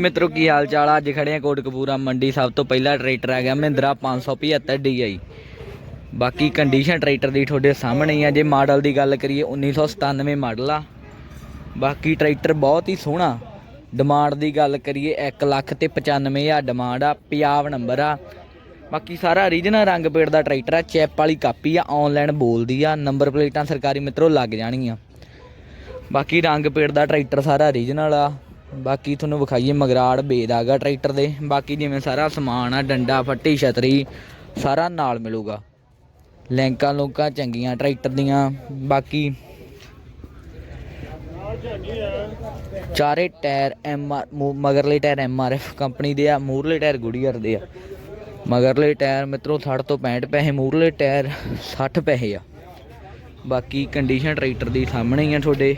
ਮਿੱਤਰੋ, ਕੀ ਹਾਲ ਚਾਲ ਆ? ਅੱਜ ਖੜੇ ਆ ਕੋਟਕਪੂਰਾ ਮੰਡੀ। ਸਭ ਤੋਂ ਪਹਿਲਾ ਟਰੈਕਟਰ ਆ ਗਿਆ ਮਹਿੰਦਰਾ 575 DI ਬਾਕੀ ਕੰਡੀਸ਼ਨ ਟਰੈਕਟਰ ਦੀ ਤੁਹਾਡੇ ਸਾਹਮਣੇ ਹੀ ਆ। ਜੇ ਮਾਡਲ ਦੀ ਗੱਲ ਕਰੀਏ 1997 ਮਾਡਲ ਆ। ਬਾਕੀ ਟਰੈਕਟਰ ਬਹੁਤ ਹੀ ਸੋਹਣਾ। ਡਿਮਾਂਡ ਦੀ ਗੱਲ ਕਰੀਏ 1 ਲੱਖ ਤੇ 95000 ਡਿਮਾਂਡ ਆ ਪੰਜਾਬ ਨੰਬਰ ਆ। ਬਾਕੀ ਸਾਰਾ ਰੀਜਨਲ ਰੰਗ ਪੇੜ ਦਾ ਟਰੈਕਟਰ ਆ, ਚੈਪ ਵਾਲੀ ਕਾਪੀ ਆ ਆਨਲਾਈਨ ਬੋਲਦੀ ਆ ਨੰਬਰ ਪਲੇਟਾਂ ਸਰਕਾਰੀ ਮਿੱਤਰੋ ਲੱਗ ਜਾਣਗੀਆਂ। ਬਾਕੀ ਰੰਗ ਪੇੜ ਦਾ ਟਰੈਕਟਰ ਸਾਰਾ ਰੀਜਨਲ ਆ। ਬਾਕੀ ਤੁਹਾਨੂੰ ਵਿਖਾਈਏ ਮਗਰਾੜ ਬੇਦ ਆਗਾ ਟਰੈਕਟਰ ਦੇ। ਬਾਕੀ ਜਿਵੇਂ ਸਾਰਾ ਸਮਾਨ ਆ, ਡੰਡਾ, ਫੱਟੀ, ਛਤਰੀ, ਸਾਰਾ ਨਾਲ ਮਿਲੂਗਾ। ਲੈਂਕਾਂ ਲੋਕਾਂ ਚੰਗੀਆਂ ਟਰੈਕਟਰ ਦੀਆਂ। ਬਾਕੀ ਚਾਰੇ tyre M R ਮਗਰਲੇ tyre M R F company ਦੇ ਆ ਮੂਰਲੇ ਟਾਇਰ ਗੁੜੀਅਰ ਦੇ ਆ। ਮਗਰਲੇ ਟਾਇਰ ਮਿੱਤਰੋ 60 ਤੋਂ 65 ਪੈਸੇ ਮੂਰਲੇ ਟਾਇਰ 60 ਪੈਸੇ ਆ। ਬਾਕੀ ਕੰਡੀਸ਼ਨ ਟਰੈਕਟਰ ਦੀ ਸਾਹਮਣੇ ਹੀ ਆ ਤੁਹਾਡੇ।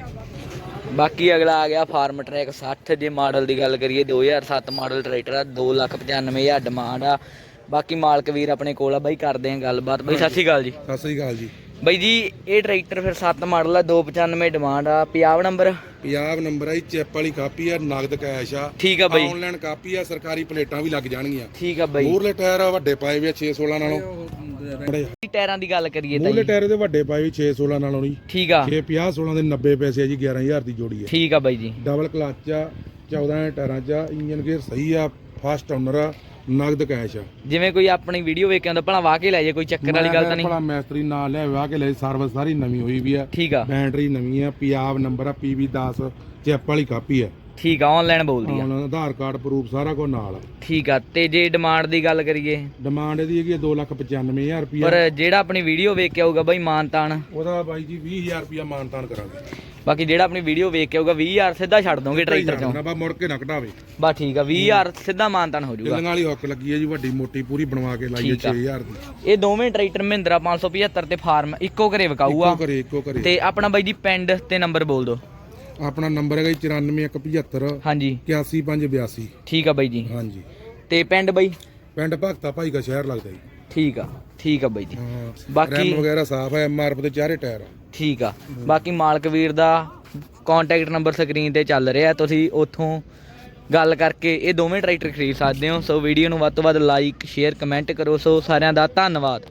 ਬਾਕੀ ਅਗਲਾ ਆ ਗਿਆ ਫਾਰਮ ਟਰੈਕ 60 ਜੇ ਮਾਡਲ ਦੀ ਗੱਲ ਕਰੀਏ 2007 ਮਾਡਲ ਟਰੈਕਟਰ ਆ 295000 ਡਿਮਾਂਡ ਆ। ਬਾਕੀ ਮਾਲਕ ਵੀਰ ਆਪਣੇ ਕੋਲ ਆ ਬਾਈ ਕਰਦੇ ਆ ਗੱਲਬਾਤ। ਬਾਈ ਸਤਿ ਸ਼੍ਰੀ ਅਕਾਲ ਜੀ। ਸਤਿ ਸ੍ਰੀ ਅਕਾਲ ਜੀ। ਬਾਈ ਜੀ ਇਹ ਟਰੈਕਟਰ ਫਿਰ 7 ਮਾਡਲ ਆ 295 ਡਿਮਾਂਡ ਆ। ਪੰਜਾਬ ਨੰਬਰ? ਪੰਜਾਬ ਨੰਬਰ ਆ ਜੀ ਚੈਪ ਵਾਲੀ ਕਾਪੀ ਆ ਨਗਦ ਕੈਸ਼ ਆ। ਠੀਕ ਆ ਬਾਈ। ਆਨਲਾਈਨ ਕਾਪੀ ਆ ਸਰਕਾਰੀ ਪਲੇਟਾਂ ਵੀ ਲੱਗ ਜਾਣਗੀਆਂ। ਠੀਕ ਆ ਬਾਈ। ਮੂਰਲੇ ਟਾਇਰ ਆ ਵੱਡੇ ਪਾਏ ਵੀ ਆ 6 16 ਨਾਲੋਂ। ਟਾਇਰਾਂ ਦੀ ਗੱਲ ਕਰੀਏ ਤਾਂ ਮੂਰਲੇ ਜੀ। ਟਾਇਰ ਦੇ ਵੱਡੇ ਪਾਏ ਵੀ 6 16 ਨਾਲੋਂ ਨਹੀਂ। ਠੀਕ ਆ। 6 50 16 ਦੇ 90 ਪੈਸੇ ਆ ਜੀ 11000 ਦੀ ਜੋੜੀ ਹੈ ਠੀਕ ਆ ਬਾਈ ਜੀ। ਡਬਲ ਕਲਚ ਆ 14 ਟਾਇਰਾਂ ਚ ਆ ਇੰਜਨ ਗੇਅਰ ਸਹੀ ਆ ਫਾਸਟ ਓਨਰ ਆ ਨਗਦ ਕੈਸ਼ ਆ। ਜਿਵੇਂ ਕੋਈ ਆਪਣੀ ਵੀਡੀਓ ਵੇਖ ਕੇ ਆਉਂਦਾ ਭਲਾ ਵਾਹ ਕੇ ਲੈ ਜੇ ਕੋਈ ਚੱਕਰ ਵਾਲੀ ਗੱਲ ਤਾਂ ਨਹੀਂ। ਭਲਾ ਮੈਸਤਰੀ ਨਾਲ ਲਿਆ ਵਿਆਹ ਕੇ ਲੈ ਸਰਵਿਸ ਸਾਰੀ ਨਵੀਂ ਹੋਈ ਵੀ ਆ। ਠੀਕ ਆ। ਬੈਟਰੀ ਨਵੀਂ ਆ ਪੰਜਾਬ ਨੰਬਰ ਆ PV 10 ਚੈਪ ਵਾਲੀ ਕਾਪੀ ਆ। ਠੀਕ ਆ ਆਨਲਾਈਨ ਬੋਲਦੀ ਆ। ਹੁਣ ਆਧਾਰ ਕਾਰਡ ਪ੍ਰੂਫ ਸਾਰਾ ਕੁਝ ਨਾਲ ਆ। ਠੀਕ ਆ ਤੇ ਜੇ ਡਿਮਾਂਡ ਦੀ ਗੱਲ ਕਰੀਏ? ਡਿਮਾਂਡ ਇਹਦੀ ਹੈਗੀ 295000 ਰੁਪਿਆ ਪਰ ਜਿਹੜਾ ਆਪਣੀ ਵੀਡੀਓ ਵੇਖ ਕੇ ਆਊਗਾ ਬਾਈ ਮਾਨਤਾਨ ਉਹਦਾ ਬਾਈ ਜੀ 20000 ਰੁਪਿਆ ਮਾਨਤਾਨ ਕਰਾਂਗੇ। ਬਾਕੀ ਜਿਹੜਾ ਆਪਣੀ ਵੀਡੀਓ ਵੇਖ ਕੇ ਆਊਗਾ 20000 ਸਿੱਧਾ ਛੱਡ ਦੋਗੇ ਟਰੈਕਟਰ ਚੋਂ। ਨਾ ਬਾ ਮੁੜ ਕੇ ਨਾ ਕਢਾਵੇ ਬਸ ਠੀਕ ਆ 20000 ਸਿੱਧਾ ਮਾਨਤਾਨ ਹੋ ਜਾਊਗਾ। ਕਿੱਲਿਆਂ ਵਾਲੀ ਹੁੱਕ ਲੱਗੀ ਹੈ ਜੀ ਵੱਡੀ ਮੋਟੀ ਪੂਰੀ ਬਣਵਾ ਕੇ ਲਾਈ ਹੈ ਠੀਕ ਆ। 6000 ਦੀ। ਇਹ ਦੋਵੇਂ ਟਰੈਕਟਰ ਮਹਿੰਦਰਾ 575 ਤੇ ਫਾਰਮ ਇੱਕੋ ਘਰੇ ਵਿਕਾਊ ਆ ਇੱਕੋ ਕਰੇ ਇੱਕੋ ਕਰੇ ਤੇ ਆਪਣਾ ਬਾਈ ਜੀ ਪਿੰਡ ਤੇ ਨੰਬਰ ਬੋਲ ਦਿਓ। ਆਪਣਾ ਨੰਬਰ ਹੈਗਾ ਜੀ 94175 ਹਾਂਜੀ। 81582 ਠੀਕ ਆ ਬਾਈ ਜੀ। ਹਾਂਜੀ। ਤੇ ਪਿੰਡ ਬਾਈ? ਪਿੰਡ ਭਗਤਾ ਭਾਈ ਦਾ ਸ਼ਹਿਰ ਲੱਗਦਾ ਜੀ। ਠੀਕ ਆ ਠੀਕ ਆ ਬਾਈ ਜੀ। ਬਾਕੀ ਰੈਮ ਵਗੈਰਾ ਸਾਫ਼ ਹੈ ਐਮਆਰਐਫ ਦੇ ਚਾਰੇ ਟਾਇਰ ਠੀਕ ਆ। ਬਾਕੀ ਮਾਲਕ ਵੀਰ ਦਾ ਕੰਟੈਕਟ ਨੰਬਰ ਸਕਰੀਨ ਤੇ ਚੱਲ ਰਿਹਾ ਤੁਸੀਂ ਉੱਥੋਂ ਗੱਲ ਕਰਕੇ ਇਹ ਦੋਵੇਂ ਟਰੈਕਟਰ ਖਰੀਦ ਸਕਦੇ ਹੋ। ਸੋ ਵੀਡੀਓ ਨੂੰ ਵੱਧ ਤੋਂ ਵੱਧ ਲਾਈਕ ਸ਼ੇਅਰ ਕਮੈਂਟ ਕਰੋ। ਸੋ ਸਾਰਿਆਂ ਦਾ ਧੰਨਵਾਦ।